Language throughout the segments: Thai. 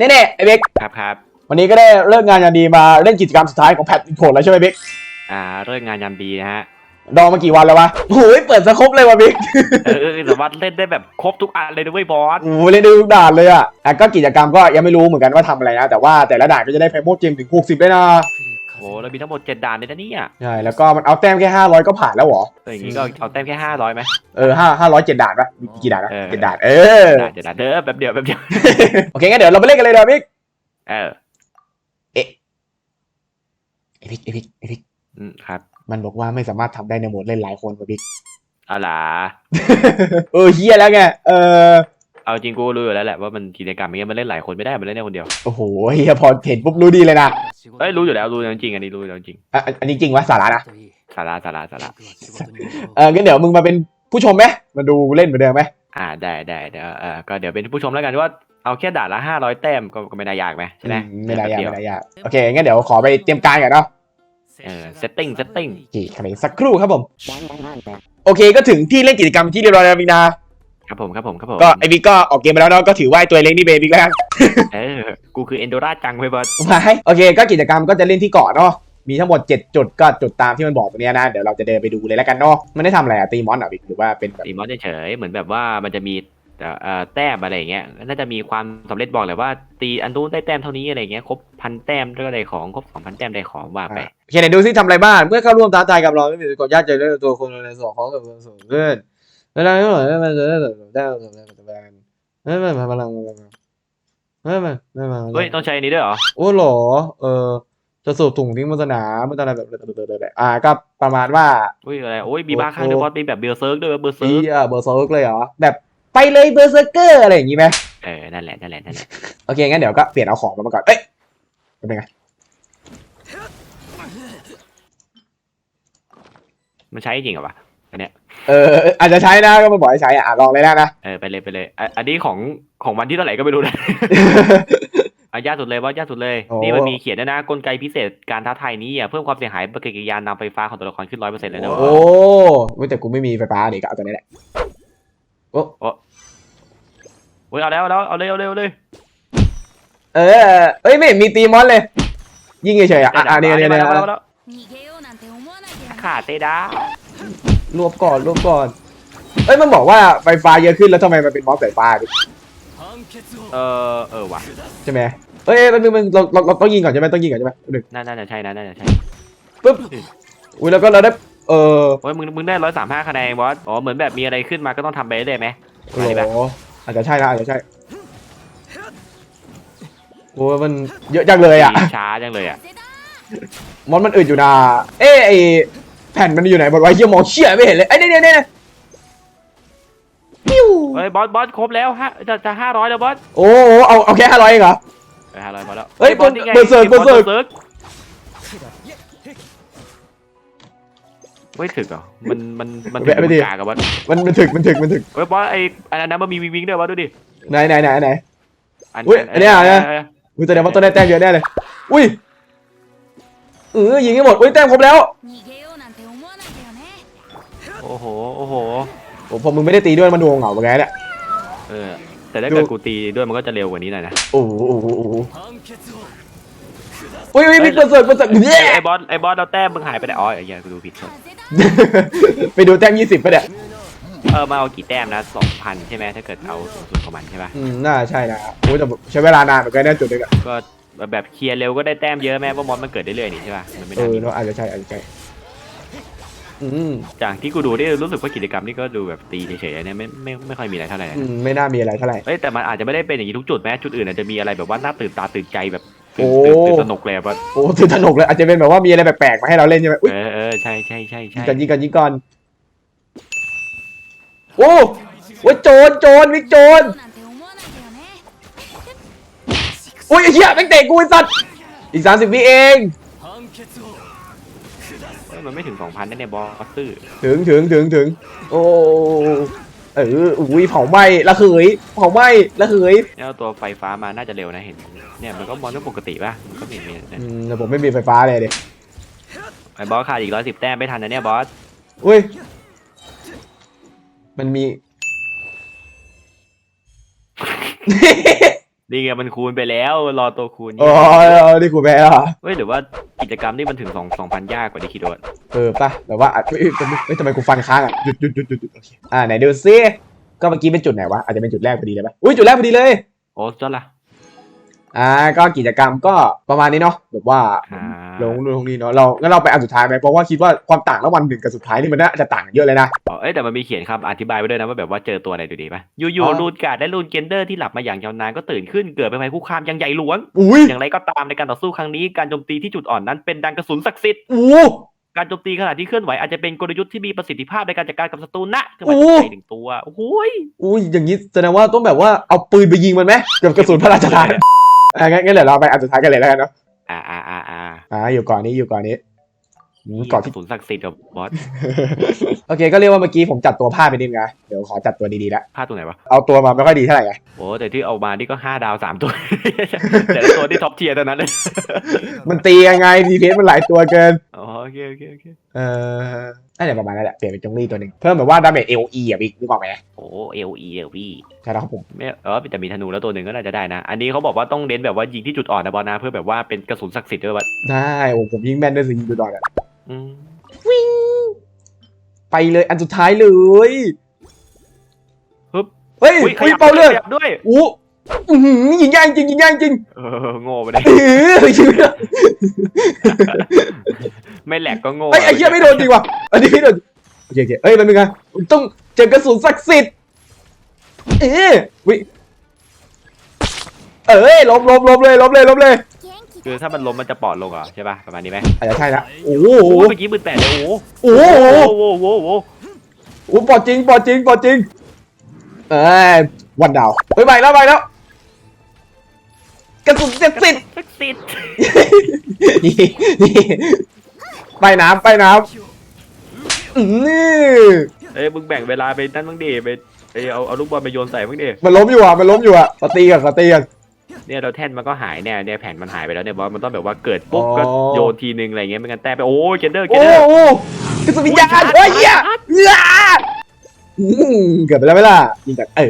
แน่ๆไอ้เบกครับครับวันนี้ก็ได้เลิกงานยามดีมาเล่นกิจกรรมสุดท้ายของแพทโหดแล้วใช่ไหมเบกอ่าเลิกงานยามดีนะฮะดองมากี่วันแล้ววะโอ้ยเปิดสครบเลยวะเบกเออเออแต่ว่าเล่นได้แบบครบทุกอันเลยด้วยบอสโอ้ยเล่นได้ทุกด่านเลยอะอะก็กิจกรรมก็ยังไม่รู้เหมือนกันว่าทำอะไรนะ แต่ว่าแต่ละด่านก็จะได้ไพโมดเกมถึง 60ด้วยนะ โอ้แล้วมีทั้งหมดเจ็ดด่านเลยนะเนี่ยใช่แล้วก็มันเอาแต้มแค่500ก็ผ่านแล้วเหรอเอออย่างงี้ก็เอาแต้มแค่ห้าร้อยไหมเออห้าห้าร้อยเจ็ดด่านปะมีกี่ด่านนะเออเจ็ดด่านเออด่านเจ็ดด่านเด้อแป๊บเดียวแป๊บเดียวโอเคงั้นเดี๋ยวเราไปเล่นกันเลยเดี๋ยวบิ๊กเออเอพิกเอพิกเอพิกอืมครับ มันบอกว่าไม่สามารถทำได้ในโหมดเล่นหลายคนว่ะบิ๊กเอาล่ะเออเฮียแล้วไงเออ เอาจริงกูรู้อยู่แล้วแหละว่ามันกิจกรรมอย่างเงี้ยมันเล่นหลายคนไม่ได้มันเล่นได้คนเดียวโอ้โหเฮียพอเห็นปุ๊บรู้ดีเลยนะเอ้ยรู้อยู่แล้วรู้แล้วจริงอันนี้รู้แล้วจริงอะอันอันนี้จริงวะสาระนะสาระสาระสาระเอองั้นเดี๋ยวมึงมาเป็นผู้ชมไหมมาดูเล่นเหมือนเดิมไหมอ่าได้ได้เดี๋ยวเออก็เดี๋ยวเป็นผู้ชมแล้วกันว่าเอาแค่ด่านละห้าร้อยแต้มก็ก็ไม่ได้ยากไหมใช่ไหมอืมไม่ได้ยากแป๊บเวไม่ได้ยากโอเคงั้นเดี๋ยวขอไปเตรียมการก่อนเนาะเออเซตติ้งเซตติ้งกี่คะแนนสักครู่ครับผมโอเคก็ถึงที่เล่นกิจกรรมที่เรียบร้อยแล้วมิกนะ ครับผมครับผมครับผมก็ไอบิ๊กก็ออกเกมไปแล้วเนาะก็ถือว่าไอ้ตัวเล็กนี่เบบิ๊กแล้วกันเออกูคือเอนโดราจังเว้ยบอสไว้โอเค ก็กิจกรรมก็จะเล่นที่เกาะเนาะมีทั้งหมด 7 จุดก็จุดตามที่มันบอกตรงเนี้ยนะ เดี๋ยวเราจะเดินไปดูเลยแล้วกันเนาะมันได้ทำอะไรอะตีมอนเหรอบิ๊กหรือว่าเป็นแบบตีมอนเฉยๆเหมือนแบบว่ามันจะมีเอ่อเอ่อแต้มอะไรอย่างเงี้ยน่าจะมีความสำเร็จบอกเลยว่า ตีอันนู้นได้แต้มเท่านี้อะไรอย่างเงี้ยครบพันแต้มก็ได้ของครบสองพันแต้มได้ของว่าไปอะโอเคไหนดูซิทำอะไรบ้างเมื่อเข้าร่วมท้าทายกับเราไม่มีกฎยากใจเรื่องตัวคนในส่วนของกับส่วนเพื่อน เวลาที่หน่อยมันจะได้ได้ได้ได้ไม่ไม่พลังไม่ไม่ไม่ไม่เฮ้ยต้องใช้อันนี้ด้วยเหรอโอ้โหรอเออจะสูบถุงทิ้งบนสนามมันอะไรแบบอ่าก็ประมาณว่าอุ้ยอะไรโอ้ยมีบ้าข้างด้วยบอสมีแบบเบลเซิร์กด้วยเบลเซิอีร์กเออเบอร์เซอร์กเลยเหรอแบบไปเลยเบอร์เซอร์เกอร์อะไรอย่างงี้ไหมเออ นั่นแหละ นั่นแหละ นั่นแหละ โอเค งั้นเดี๋ยวก็เปลี่ยนเอาของมาก่อน เอ้ย เป็นไง มันใช้จริงเหรอวะอันเนี้ย เอออาจจะใช้นะก็ไม่บอกให้ใช้อะลองเลยนะนะ เออไปเลยไปเลยอะอันนี้ของของวันที่เท่าไหร่ก็ไม่รู้นะ อะยากสุดเลยว่ายากสุดเลยนี่มันมีเขียนด้วยนะกลไกพิเศษการท้าทายนี้อะเพิ่มความเสียหายปฏิกิริยานำไฟฟ้าของตัวละครขึ้นร้อยเปอร์เซ็นต์เลยนะโอ้เว้แต่กูไม่มีไฟฟ้าดิก็เอาตัวนี้แหละโอ้เว้ยเอาแล้วเอาแล้วเอาเลยเอาเลยเอาเลยเออเอ้ยไม่มีตีมอนเลย ยิงเฉยๆอะอันนี้อันนี้อาแคาวเอาแเอด้า รวบก่อนรวบก่อน เอ้ยมันบอกว่าไฟฟ้าเยอะขึ้นแล้วทำไมมันเป็นมอสสายฟ้าดิเออเออว่ะใช่ไหมเอ้ยมันมันเราเราเราต้องยิงก่อนใช่ไหมต้องยิงก่อนใช่ไหมหนึ่งน่าน่าจะใช่นะน่าจะใช่ปุ๊บอุ้ยแล้วก็เราได้เออโอ้ยมึงมึงได้ร้อยสามห้าคะแนนบอสอ๋อเหมือนแบบมีอะไรขึ้นมาก็ต้องทำไปเรื่อยๆไหมโอ้โหอาจจะใช่นะอาจจะใช่โอ้ยมันเยอะจังเลยอะตีช้าจังเลยอะมอนมันอึดอยู่นะเอ้ยไอ แผ่นมันอยู่ไหนบนไว้เยี่ยมองเชี่ยไม่เห็นเลยไอ้เนี่ยเนี่ยเนี่ยปิ้วเฮ้ยบอสบอสครบแล้วฮะจะจะห้าร้อยแล้วบอสโอ้โหเอาเอาแค่ห้าร้อยเองเหรอเออห้าร้อยพอแล้วเฮ้ยบอสนี่ไงเบอร์เซิร์กบอสเบอร์เซิร์กร์กไม่ถึกเหรอมันมันมันถึงกากับบอสมันมันถึกมันถึกมันถึกเฮ้ยบอสไออันนั้นมันมีวิงวิงด้วยบอสดูดิไหนไหนไหนไหนอันอุ๊ยอันเนี้ยอันเนี้ยเอออุ้ยแสดงว่าต้นได้แต้มเยอะแน่เลย อุ้ยเออยิงให้หมดอุ้ยแต้มครบแล้ว逃げ โอ้โห โอ้โห โอ้พอมึงไม่ได้ตีด้วยมันดูเหงาเหมือนกันเนี่ย เออ แต่ถ้าเกิดกูตีด้วยมันก็จะเร็วกว่านี้หน่อยนะโอ้โหโอ้โหโอ้โหอุ้ยอุ้ยมีเปิดเสิร์ฟเปิดเสิร์ฟไอ้เย้ไอ้บอส ไอ้บอสเราแต้มมึงหายไปไหนอ๋อไอ้เหี้ยกูดูผิด風だไปดูแต้มยี่สิบไปเนี่ยเออมาเอากี่แต้มนะสองพันใช่ไหมถ้าเกิดเอาสูงสุดของมันใช่ปะอืมน่าใช่นะโอ้ยแต่ใช้เวลานานเหมือนกันเนี่ยจุดนึงอะก็แบบเคลียร์เร็วก็ได้แต้มเยอะแม่เพราะมอนมันเกิดได้เรื่อยๆนี่ใช่ปะมันไม่เอน่าอมีเนอะอาจจะใช่อาจจะใช่ อืม จากที่กูดูนี่รู้สึกว่ากิจกรรมนี่ก็ดูแบบตีเฉยๆเนี่ยไม่ไม่ไม่ค่อยมีอะไรเท่าไหร่นะ อืมไม่น่ามีอะไรเท่าไหร่ เอ้ยแต่มันอาจจะไม่ได้เป็นอย่างนี้ทุกจุดแม้จุดอื่นอาจจะมีอะไรแบบว่าน่าตื่นตาตื่นใจแบบตื่น โอ้ ตื่นตื่นสนุกเลยอะบอส โอ้ตื่นตระหนกเลยอาจจะเป็นแบบว่ามีอะไรแปลกๆมาให้เราเล่นใช่ไหมอุ้ย เออเออใช่ใช่ใช่ ยิ ใช่ งกันยิงกันยิงกันโอ้โอ้ยโจรโจรวิกโจร なんて思わないでよね อุ้ยไอ้เหี้ยแม่งเตะกูไอ้สัตว์อีกสามสิบวิเอง เอ้ ยมันไม่ถึงสองพันนะเนี่ยบอสตื้อถึงถึงถึงถึง โอ้เอออุ้ยเผาไหม้ระเหยเผาไหม้ระเหยเนี่ยเอาตัวไฟฟ้ามาน่าจะเร็วนะเห็น เนี่ยมันก็มอนก็ปกติป่ะมันก็ไม่มีเนี่ยอืมแต่ผมไม่มีไฟฟ้าเลยเด็ไอ้บอสขาดอีกร้อยสิบแต้มไม่ทันนะเนี่ยบอสอุ้ย มันมี นี่ไงมันคูณไปแล้วรอตัวคูณอ๋อนี่กูแพ้แล้วเหรอเฮ้ยหรือว่ากิจกรรมนี่มันถึงสองสองพันยากกว่าที่คิดว่าเออป่ะแต่ว่าอะเอ้ยทำไมเอ้ยทำไมกูฟันค้างอะหยุดหยุดหยุดหยุดหยุดโอเคอ่าไหนดูซิก็เมื่อกี้เป็นจุดไหนวะอาจจะเป็นจุดแรกพอดีเลยปะอุ้ยจุดแรกพอดีเลย โอ้จดละ อ่าก็กิจกรรมก็ประมาณนี้เนาะแบบว่าอ่าลงลงนี้เนาะเรางั้นเราไปอันสุดท้ายไหมเพราะว่าคิดว่าความต่างระหว่างหนึ่งกับสุดท้ายนี่มันน่าจะต่างกันเยอะเลยนะอ๋อเอ้ยแต่มันมีเขียนคำอธิบายไว้ด้วยนะว่าแบบว่าเจอตัวอะไรดูดีปะอยู่อ๋อๆรูนการ์ดและรูนเกนเดอร์ที่หลับมาอย่างยาวนานก็ตื่นขึ้นเกิดเป็นภัยคุกคามอยังใหญ่หลวงอุ้ยอย่างไรก็ตามในการต่อสู้ครั้งนี้การโจมตีที่จุดอ่อนนั้นเป็นดังกระสุนศักดิ์สิทธิ์อู้การโจมตีขณะที่เคลื่อนไหวอาจจะเป็นกลยุทธ์ที่มีประสิทธิภาพในการจัดการกับศัตรูนะจังหโอ้วะใจหนึ่งตัวโอ้โหยอุ้ยอย่างนี้แสดงว่าต้องแบบว่าเอาปืนไปยิงมันไหมกับกระสุนพระราชทาน อ่างั้นงั้นเดี๋ยวเราไปอันสุดท้ายกันเลยแล้วกันเนาะอ่าอ่าอ่าอ่าอ่าอยู่ก่อนนี้อยู่ก่อนนี้อืมกก่อนระที่สุนศักดิ์สิทธิ์กับบอสโอเคก็เรียกว่าเมื่อกี้ผมจัดตัวผ้าไปนิดนึงนะเดี๋ยวขอจัดตัวดีๆแล้วพลาดตรงไหนวะ เอาตัวมาไม่ค่อยดีเท่าไหร่ไงโอ้แต่ที่เอามานี่ก็ห้าดาวสามตัว แต่ละตัวที่ท็อปเทียร์เท่านั้นเลยมันตียังไงดีเพสมันหลายตัวเกิน อ๋อโอเคโอเคโอเค เออ น่าจะประมาณนั้นแหละเปลี่ยนเป็นจงลี่ตัวหนึ่งเพิ่มแบบว่าดาเมจเอลีอะบิ๊กนึกออกไหมโอ้เอลอีเอลวีใช่แล้วครับผมไม่เออแต่มีธนูแล้วตัวหนึ่งก็น่าจะได้นะ อันนี้เขาบอกว่าต้องเน้นแบบว่ายิงที่จุดอ่อนนะบอลนะเพื่อแบบว่าเป็นกระสุนศักดิ์สิทธิ์ด้วยวะได้โอ้ผมยิงแม่นด้วยสิยิงดูดอนอะอืมไปเลยอันสุดท้ายเลยฮึบเฮ้ยอุ้ยขเฮ้ยยับเป่าเลือดขยับด้วยอู้ อื้อหือยิงย่างจริงยิงย่างจริงเออโง่ไปเลยเออยิงไม่โดนไม่แหลกก็โง่เฮ้ยไอ้เหี้ยไม่โดนจริงว่ะอันนี้ไม่โดนโอเคโอเคเอ้ยมันเป็นไงมันต้องเจอกระสุนศักดิ์สิทธิ์เอ้ยวิเอ้ยล้มล้มล้มเลยล้มเลยล้มเลย元気คือถ้ามันล้มมันจะปอดลงเหรอใช่ป่ะประมาณนี้ไหมอาจจะใช่นะโอ้โหโอ้เมื่อกี้มือแปดเลยโอ้โหโอ้โหโอ้โหโอ้โหโอ้โหโอ้ปอดจริงปอดจริงปอดจริงเอ้ยวันดาวเฮ้ยไปแล้วไปแล้ว กระสุนเจ็ดสิบศักดิ์สิทธิ์นี่นี่ไปน้ำไปน้ำอืมนี่เอ้ยมึงแบ่งเวลาไปนั่นบ้างดิไปไปเอาเอาลูกบอลไปโยนใส่บ้างดิมันล้มอยู่อะมันล้มอยู่อะขอตีกันขอตีกันเนี่ยเราแท่นมันก็หายเนี่ยเนี่ยแผ่นมันหายไปแล้วเนี่ยบอสมันต้องแบบว่าเกิดปุ๊บอ๋อก็โยนทีนึงอะไรเงี้ยไม่งั้นแต้มไปโอ้ยเกนเดอร์เกโอ้นเดอร์โหกระสุนวิญญาณเฮ้ยเหี้ยเหี้ยอืมเกือบไปแล้วไหมล่ะยิงแต่เอ้ย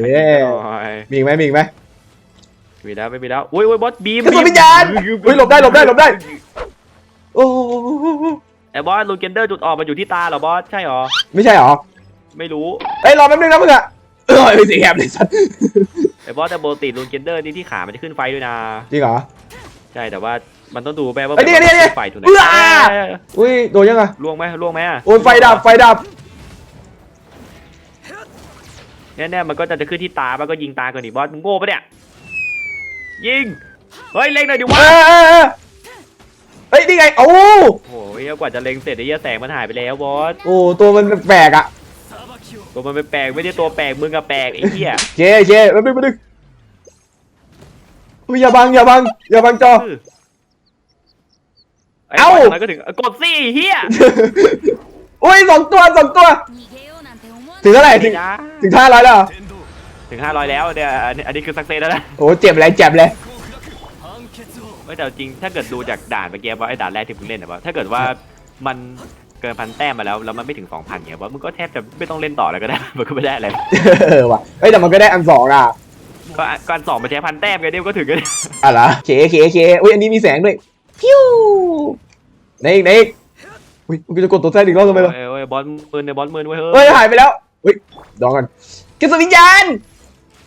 มีอีกไหมมีอีกไหม มีแล้วไม่มีแล้วอุ้ยอุ้ยบอสบีมกระสุนวิญญาณเฮ้ยหลบได้หลบได้หลบได้ โอ้ไอ้บอสลูเกนเดอร์จุดออกมาอยู่ที่ตาเหรอบอสใช่เหรอไม่ใช่หรอไม่รู้เอ้ยรอแป๊บนึงนะมึงอะเออไม่เสียแอบเลยสัตว์ไอ้บอสแต่ปกติลูเกนเดอร์นี่ที่ขามันจะขึ้นไฟด้วยนะจริงเหรอใช่แต่ว่ามันต้องดูแม่ว่าเอ้ยนี่ไงนี่ไงไฟตรงไหนเอื้อเอ้ยอุ้ยโดนยังไงล่วงไหมล่วงไหมอะโอ้ยไฟดับไฟดับเนี่ยเนี่ยมันก็จะจะขึ้นที่ตามันก็ยิงตาเกินดิบอสมึงโง่ปะเนี่ย ยิง เฮ้ยเล็งหน่อยดิวะ เฮ้ยนี่ไงโอ้โอ้ยกว่าจะเล็งเสร็จไอ้เหี้ยแสงมันหายไปแล้วบอส โอ้ตัวมันแปลกอะตัวมันเป็นแปลกไม่ใช่ตัวแปลกมึกับแปลกไอ้เหี้ยเจ๊เจ๊แล้วไปมาดึงอุ้ยอย่าบังอย่าบังอย่าบังจอเอ้าก็ถึงกดสี่เหี้ยอุ้ยสองตัวสองตัว ถึงเท่าไหร่ถึงถึงท่าไรแล้ว ถึงห้าร้อยแล้วเนี่ยอันนี้อันนี้คือสักเซสแล้วนะโอ้เจ็บเลยเจ็บเลยไม่แต่จริงถ้าเกิดดูจากด่านเมื่อกี้ว่าไอ้ด่านแรกที่มึงเล่นนะว่าถ้าเกิดว่ามันเกินพันแต้มมาแล้วแล้วมันไม่ถึงสองพันเนี่ยว่ามึงก็แทบจะไม่ต้องเล่นต่อแล้วก็ได้ มันก็ไม่ได้อะไรเออว่ะเฮ้ยแต่มันก็ได้อันสองอะก็การสองมาใช้พันแต้มไงเดี๋ยวก็ถึงกันอะเหรอเคเคเคอุ้ยอันนี้มีแสงด้วยพิ้วไหนอีกไหนอีกอุ้ยกูจะกดตัวแท้อีกรอบทำไมล่ะโอ้ยโอ้ยบอลมืนในบอลมืนไว้เฮ้เฮ้ยยหายไปแล้วอุ้ยดองกันกระสุนวิญญาณ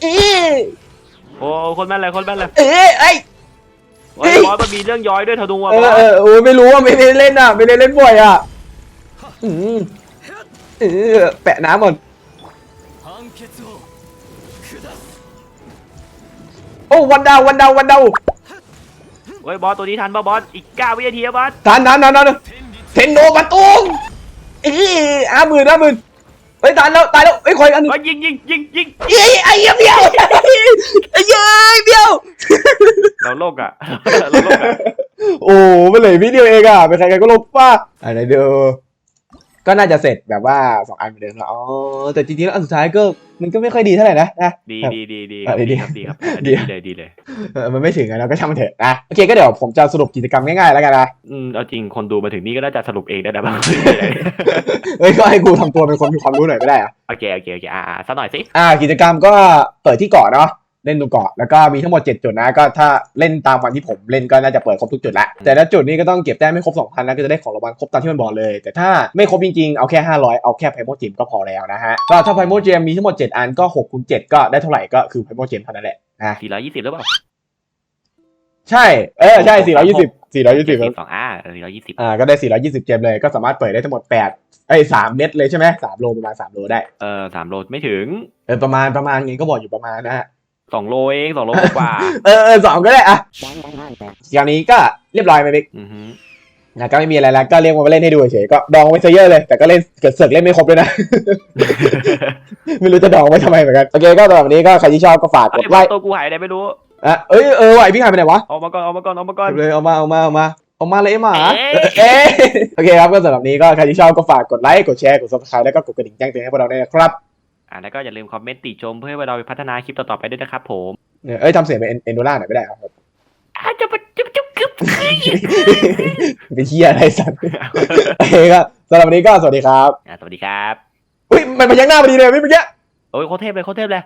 เอ้ยโอ้คนแม่นเลยคนแม่นเลยเอ้ยเอ้ยโอ้ยบอลมันมีเรื่องย้อยด้วยธนูอะเอบออลเออโอ้ยไม่รู้ว่าไม่ได้เล่นอะไม่ได้เล่นบ่อยอะอืมเออแปะน้ำก่อนโอ้วันดาววันดาววันดาวโอ้ยบอลตัวนี้ทันป่ะบอลอีกเก้าวินาทีอะบอลทานทานทานทานเทนโนประตูเอ้ยห้าหมื่นห้าหมื่น เฮ้ยทานแล้วตายแล้วเฮ้ยคอยอันหนึงโอ้ยยิงยิงยิงยิงเอ้ยไอ้เหี้ยเบี้ยวไอ้เหี้ยเบี้ยว เราโลกอะ เราโลกอะ โอ้ไม่เลยพี่เดียวเองอะเป็นใครๆก็ลบป้าอะไรเดียว ก็น่าจะเสร็จแบบว่าสองอันเหมือนเดิมแล้วอ๋อแต่จริงๆแล้วอันสุดท้ายก็มันก็ไม่ค่อยดีเท่าไหร่นะนะ ดีดีดีดีอะดีดีครับดีครับดีดีเลยดีเลยเออมันไม่ถึงอะเราก็ช่างมันเถอะนะโอเคก็เดี๋ยวผมจะสรุปกิจกรรมง่ายๆแล้วกันนะอืมเอาจริงคนดูมาถึงนี่ก็น่าจะสรุปเองได้นะบ้างเอ้ยก็ให้กูทำตัวเป็นคนมีความรู้หน่อยไม่ได้อะโอเคโอเคโอเคอ่าอ่าสักหน่อยสิอ่ากิจกรรมก็เปิดที่เกาะเนาะ เล่นดูเกาะแล้วก็มีทั้งหมด 7 จุดนะก็ถ้าเล่นตามวันที่ผมเล่นก็น่าจะเปิดครบทุกจุดละแต่ละจุดนี้ก็ต้องเก็บแต้มไม่ครบ2,000นะก็จะได้ของรางวัลครบตามที่มันบอกเลย แต่ถ้าไม่ครบจริงๆเอาแค่ 500 เอาแค่ไพโมเจมก็พอแล้วนะฮะก็ถ้าไพโมเจมมีทั้งหมด 7 อันก็6คูณ7ก็ได้เท่าไหร่ก็คือไพโมเจมเท่านั้นแหละนะสี่ร้อยยี่สิบหรือเปล่าใช่เออใช่420 420ครับสองอ่าสี่ร้อยยี่สิบอ่าก็ได้420เจมเลยก็สามารถเปิดได้ทั้งหมด8เอ้ย3เม็ดเลยใช่ไหม3โลประมาณ3โลได้เออสามโลไม่ถึงเออประมาณประมาณงี้ก็บอกอยู่ประมาณนะฮะ สองโลเองสองโลกว่าเออเออสองก็ได้อะคราวนี้ก็เรียบร้อยไหมบิ๊กอือฮึนะก็ไม่มีอะไรแล้วก็เรียกมาเล่นให้ดูเฉยๆก็ดองไว้ซะเยอะเลย แต่ก็เล่นเกิดเสือกเล่นไม่ครบเลยนะ ไม่รู้จะดองไว้ทำไมเหมือนกัน โอเคก็สำหรับวันนี้ก็ใครที่ชอบก็ฝากกไอ้ดบไลอลค์ตัวกูหายไปไหนไม่รู้อะเอ้ยเออว่ะไอ้พี่หายไปไหนวะเอามาก่อนเอามาก่อนเอามาก่อนเลยเอามาเอามาเอามาเอามาเลยไอ้หมาเอ๊ะเอ๊ะโอเคครับก็สำหรับวันนี้ก็ใครที่ชอบก็ฝากกดไลค์กดแชร์กด subscribe แล้วก็กดกระดิ่งแจ้งเตือนให้พวกเราด้วยนะครับ อ่าแล้วก็อย่าลืมคอมเมนต์ติชมเพื่อให้เราไปพัฒนาคลิปต่อๆไปด้วยนะครับผมเนี่ยเอ้ยทำเสียงเป็นเอนโดล่าหน่อยไม่ได้ครับอาจจะไปจุ๊บจุ๊บจุ๊บเป็นเฮียอะไรสัตว์โอเคก็สำหรับวันนี้ก็สวัสดีครับ อ่าสวัสดีครับ อุ้ยมันพยักหน้าพอดีเลยพี่เมื่อกี้ โอ้ยโคตรเทพเลยโคตรเทพเลย